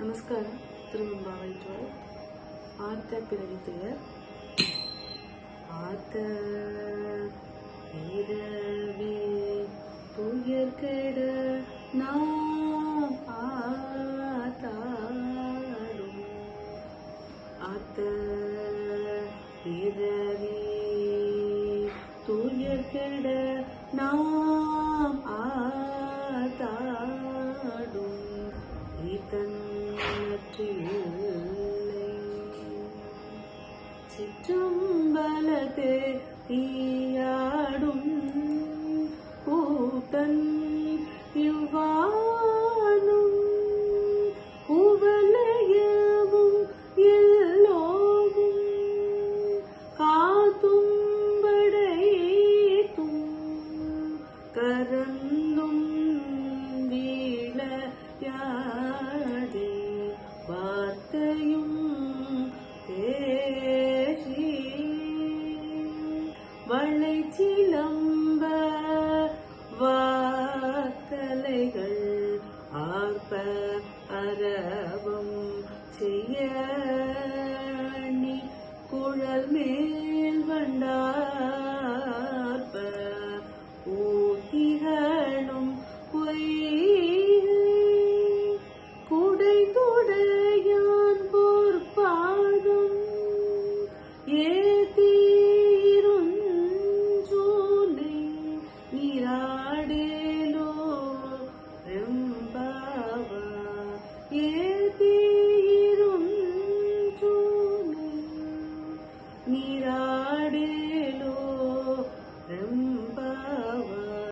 நமஸ்காரம். திருவம்பாவை டுவெல் ஆர்த்த பிறவி துயர். ஆர்த்த பிறவி துயர் கெட நாம் ஆத்தாடும் ஆர்த்த பிறவி துயர் கெட நாம் ചുറ്റും വലത് തീയാടും പൂത്തൻ യുവാനും. കുവലയവും എല്ലോവും കാത്തും പടയേത്തും കരന്നും വാർത്തയും அறவும் செய்ய நீ குழல் மேல் வண்டார்ப ஊக்கிகளும் குடை துடையான் போர் பாடும் ஏ ni